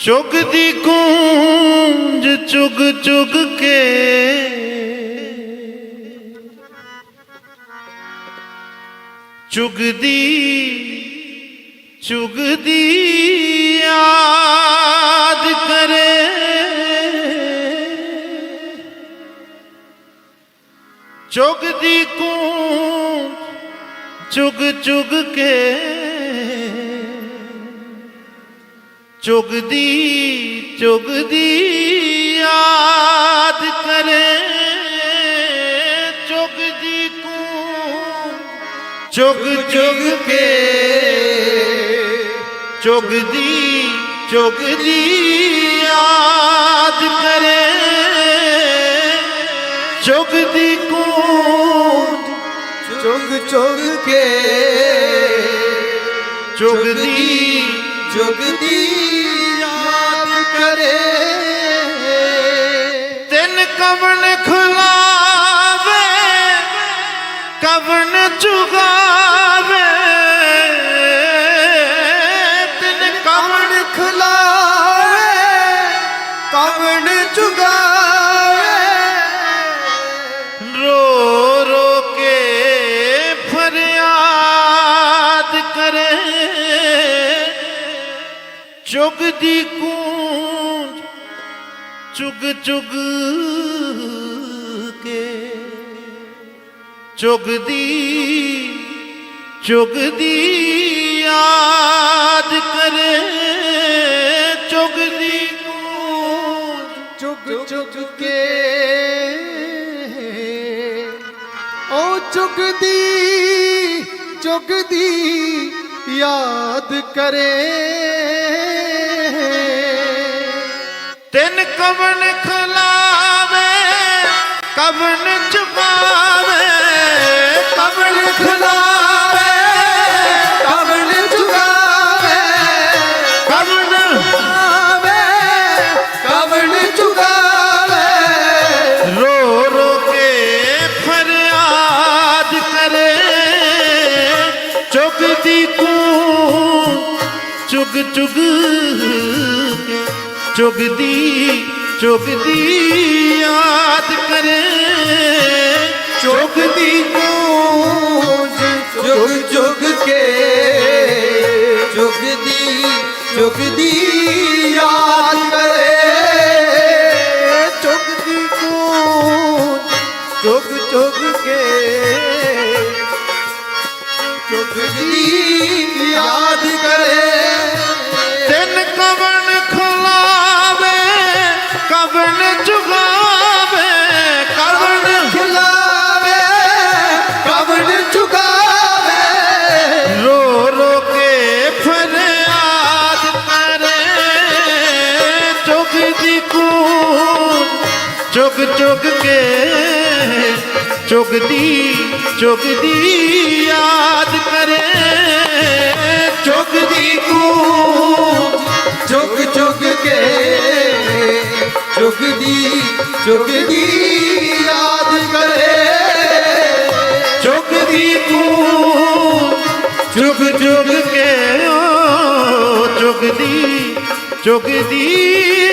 ਚੁਗਦੀ ਦੀ ਚੁਗ ਚੁਗ ਕੇ। ਚੁਗਦੀ ਚੁਗਦੀ ਯਾਦ ਕਰੇ। ਚੁਗਦੀ ਗੂੰਜ ਚੁਗ ਚੁਗ ਕੇ। ਚੁਗਦੀ ਚੁਗਦੀ, ਯਾਦ ਕਰੇ। ਚੁਗਦੀ ਕੂ ਚੁਗ ਚੁਗ ਕੇ। ਚੁਗਦੀ ਚੁਗਦੀ, ਯਾਦ ਕਰੇ। ਚੁਗਦੀ ਕੂ ਚੁਗ ਚੁਗ ਕੇ। ਚੁਗਦੀ ਜੁਗ ਦੀ ਯਾਦ ਕਰੇ। ਤਿੰਨ ਕਵਣ ਖੁਲਾਵੇ ਕਵਣ ਚੁਗਾਵੇ ਚੁਗਦੀ ਕੂੰਜ ਚੁਗ ਚੁਗ ਕੇ। ਚੁਗਦੀ ਚੁਗਦੀ ਯਾਦ ਕਰੇ ਚੁਗਦੀ ਕੂੰਜ ਚੁਗ ਚੁਗ ਕੇ। ਉਹ ਚੁਗਦੀ ਚੁਗਦੀ ਯਾਦ ਕਰੇ। ਤਿੰਨ ਕਵਨ ਖਲਾਵੇ ਕਵਨ ਚੁਪਾਵੇ ਕਵਣ ਖਲਾਵੇ, ਕਵਣ ਚੁਗਾਵੇ ਕਵਨ ਆਵੇ ਕਵਣ ਚੁਗਾਵੇ ਰੋ ਰੋ ਕੇ ਫਰਿਆਦ ਕਰੇ ਚੁਗਦੀ ਕੂ ਚੁਗ ਚੁਗ ਚੁਗਦੀ ਚੁਗਦੀ ਯਾਦ ਕਰੇ। ਚੁਗਦੀ ਕੋ ਚੁਗ ਚੁਗ ਕੇ ਚੁਗਦੀ ਚੁਗਦੀ ਯਾਦ ਕਰੇ। ਚੁਗਦੀ ਕੂਨ ਚੁਗ ਚੁਗ ਕੇ ਚੁਗਦੀ ਚੁਗਦੀ ਯਾਦ ਕਰੇ। ਚੁਗਦੀ ਕੂਨ ਚੁਗ ਚੁਗ ਕੇ ਚੁਗਦੀ ਚੁਗਦੀ